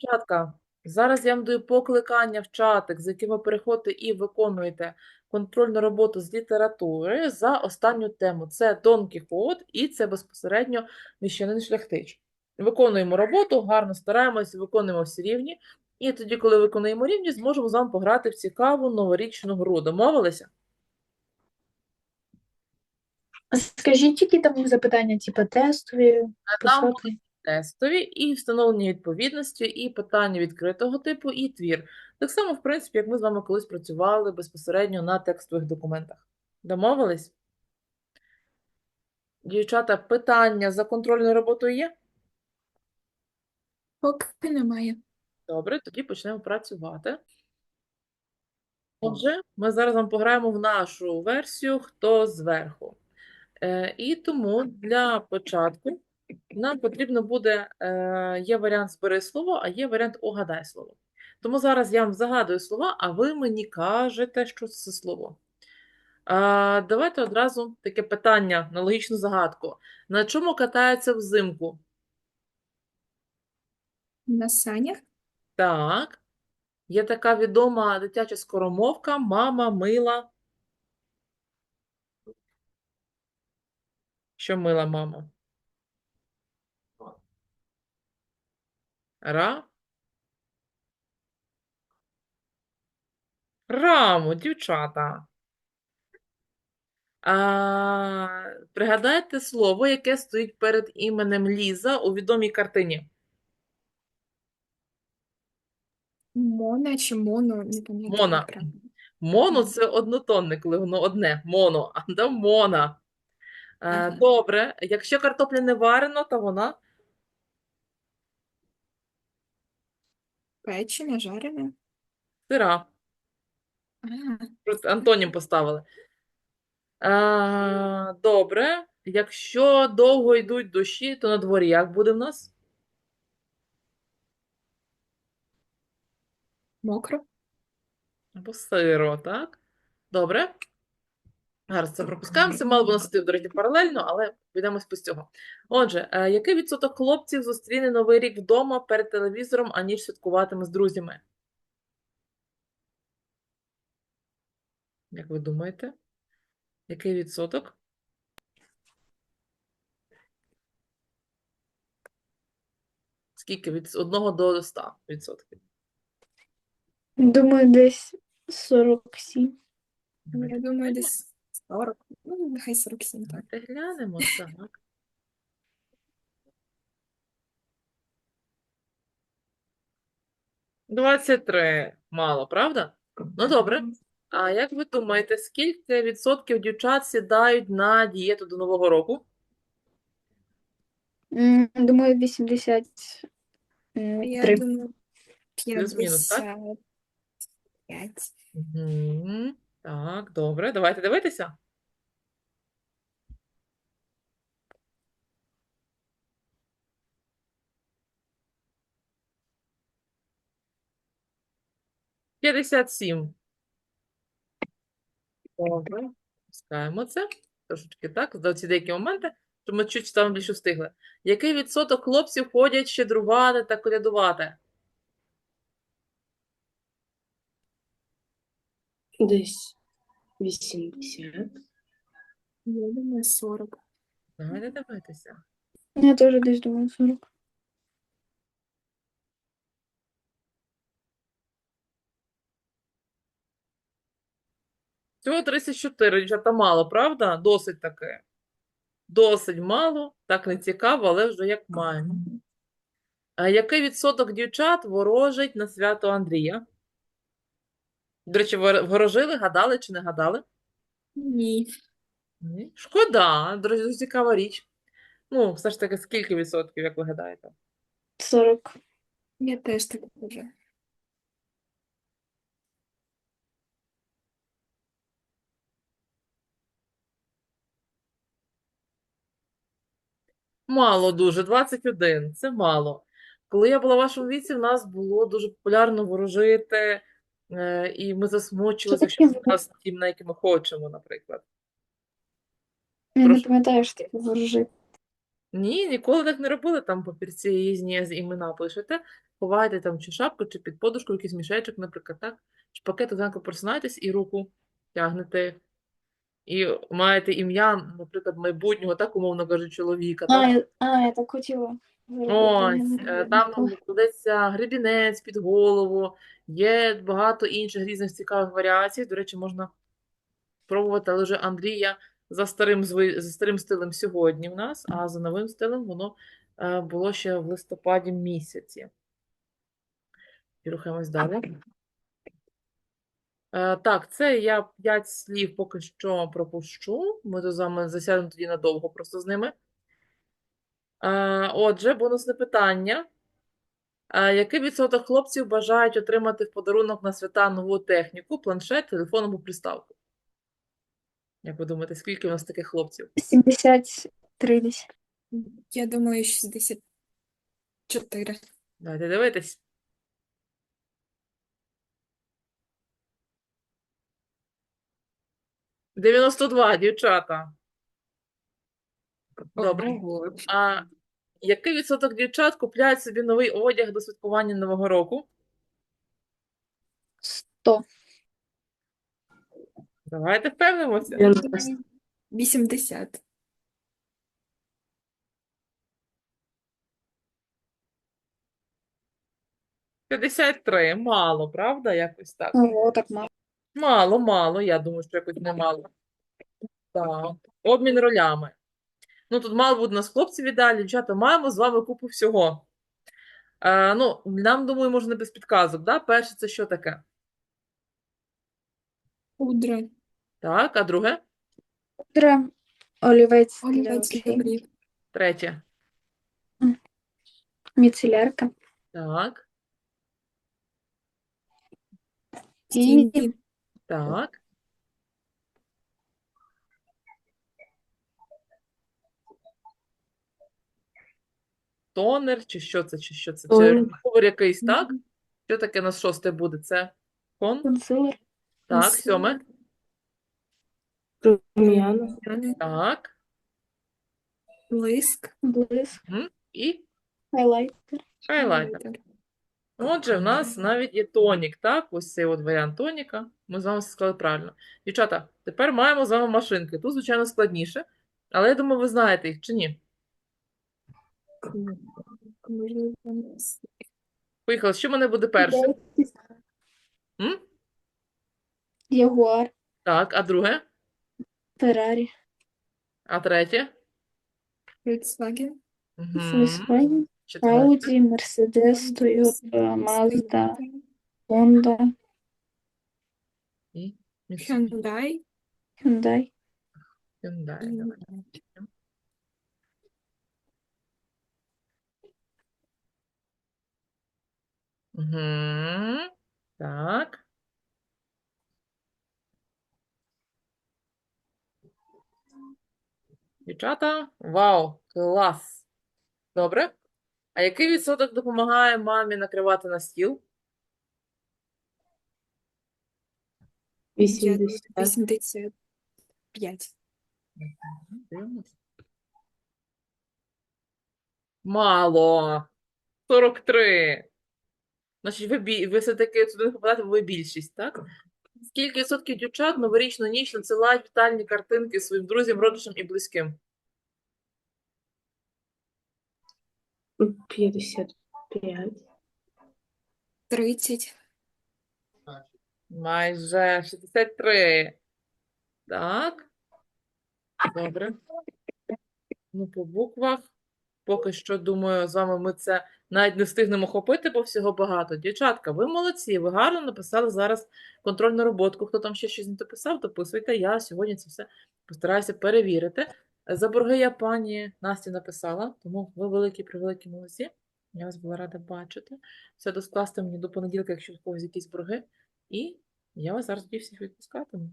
дівчатка, зараз я вам даю покликання в чатик, з яким ви переходите і виконуєте контрольну роботу з літератури за останню тему. Це Дон Кіхот і це безпосередньо Міщанин Шляхтич. Виконуємо роботу, гарно стараємось, виконуємо всі рівні. І тоді, коли виконуємо рівні, зможемо з вами пограти в цікаву новорічну гру. Домовилися? А Скажіть, які там запитання, типу тестові, Там писати? Тестові, і встановлення відповідності, і питання відкритого типу, і твір. Так само, в принципі, як ми з вами колись працювали безпосередньо на текстових документах. Домовились? Дівчата, питання за контрольною роботою є? Поки немає. Добре, тоді почнемо працювати. Отже, ми зараз вам пограємо в нашу версію «Хто зверху?». Е, і тому для початку нам потрібно буде, е, є варіант «Збери слово», а є варіант «Угадай слово». Тому зараз я вам загадую слова, а ви мені кажете, що це слово. А, давайте одразу таке питання на логічну загадку. На чому катаються взимку? На санях Так. Є така відома дитяча скоромовка «Мама мила». Що мила мама? Ра? Раму, дівчата. А, пригадайте слово, яке стоїть перед іменем Ліза у відомій картині. Мона чи моно, не пам'ятаю. Мона. Моно це однотонне, коли воно одне. Моно, да мона. Ага. добре. Якщо картопля не варена, то вона Печене, жарене. сира. Ага. Просто антонім поставили. А, добре. Якщо довго йдуть дощі, то на дворі як буде в нас? Мокро. Або сиро, так? Добре. Зараз це пропускаємо. Це мало б носити, до речі, паралельно, але підемось без цього. Отже, е, який відсоток хлопців зустріне Новий рік вдома перед телевізором, аніж святкуватиме з друзями? Як ви думаєте? Який відсоток? Скільки? Від 1 до 100 відсотків. Думаю, десь 47. Я думаю, десь 40. Ну, нехай 47, так. Давайте глянемо, так. Двадцять три. Мало, правда? Ну, добре. А як ви думаєте, скільки відсотків дівчат сідають на дієту до Нового року? М, Думаю, 83. Я думаю, Плюс-мінус, так? 55. Угу. Так, добре. Давайте дивитися. П'ятдесят сім. Добре. Пускаємо це. Трошечки так, за ці деякі моменти, щоб ми чуть там більше встигли. Який відсоток хлопців ходять щедрувати та колядувати? Десь 80. Я думаю, 40. Давайте дивитися. Я теж десь думаю 40. Всього 34, дівчата, мало, правда? Досить таке. Досить мало, так не цікаво, але вже як маємо. А який відсоток дівчат ворожить на свято Андрія? До речі, ворожили, гадали чи не гадали? Ні. Ні. Шкода, дуже цікава річ. Ну, все ж таки, скільки відсотків, як ви гадаєте? 40. Я теж так кажу. Мало дуже, 21, це мало. Коли я була в вашому віці, в нас було дуже популярно ворожити, е, і ми засмучилися, якщо це нас тім, на який ми хочемо, наприклад. Я не Прошу. пам'ятаю, що таке ворожити. Ні, ніколи так не робили. Там папірці різні з імена пишете, ховаєте там чи шапку, чи під подушку, якийсь мішечок, наприклад, так? Чи пакет зранку просинаєтесь і руку тягнете. І маєте ім'я, наприклад, майбутнього, так, умовно кажучи, чоловіка. А, Так? я, а, я так хотіла. зробити, Ось, не е, знаю, там кладеться гребінець під голову, є багато інших різних цікавих варіацій. До речі, можна пробувати, але вже Андрія за старим, зви- за старим стилем сьогодні в нас, а за новим стилем воно е, було ще в листопаді місяці. І рухаємось далі. Е, Так, це я п'ять слів поки що пропущу. Ми тут з вами засядемо тоді надовго просто з ними. Е, Отже, бонусне питання. Е, Який відсоток хлопців бажають отримати в подарунок на свята нову техніку, планшет, телефон або приставку? Як ви думаєте, скільки у нас таких хлопців? 73 десь. Я думаю, 64. Давайте дивитись. – 92, дівчата. Добре. А який відсоток дівчат купляють собі новий одяг до святкування Нового року? 100. Давайте впевнимося. 90. 80. – 53. Мало, правда? Якось так. Ого, так мало. Мало, мало. Я думаю, що якось немало. Так. Обмін ролями. Ну, тут мало буде нас хлопців віддалі, дівчата, маємо з вами купу всього. Е, ну, нам, думаю, можна без підказок, да? Перше, це що таке? Пудра. Так, а друге? Пудра, олівець для Олівець для очей, брів. Третє. міцелярка. Так, І Стінки. Так. Тонер, чи що це, чи що це? Чи Тонер. якийсь, так? Що таке на шосте буде? Це кон? консилер, Так, Консилер. сьоме. Рум'яна. Так. Блиск. блиск. І хайлайтер. хайлайтер. Отже, в нас навіть є тонік, так? Ось цей от варіант тоніка. Ми з вами сказали правильно. Дівчата, тепер маємо з вами машинки. Тут, звичайно, складніше, але я думаю, ви знаєте їх чи ні? Поїхали, що в мене буде перше? М? Ягуар, Так, а друге? Феррарі, А третє? Volkswagen. Угу. Volkswagen, Четверте. Audi, Mercedes, Toyota, Mazda, Honda, І. Hyundai. Hyundai. Hyundai, давай. Угу. Так. Дівчата, вау, клас. Добре. А який відсоток допомагає мамі накривати на стіл? 80. 85. Дивимось. Мало. 43. Значить, ви, бі... ви все-таки сюди бо ви більшість, так? Скільки відсотків дівчат новорічну ніч надсилають вітальні картинки своїм друзям, родичам і близьким? 55. 30. Майже 63. Так. Добре. Ну, по буквах. Поки що, думаю, з вами ми це навіть не встигнемо хопити, бо всього багато. Дівчатка, ви молодці, ви гарно написали зараз контрольну роботку. Хто там ще щось не дописав, дописуйте. Я сьогодні це все постараюся перевірити. За борги я пані Насті написала, тому ви великі, превеликі молодці. Я вас була рада бачити. Все доскласти мені до понеділка, якщо у когось якісь борги. І я вас зараз всіх відпускатиму.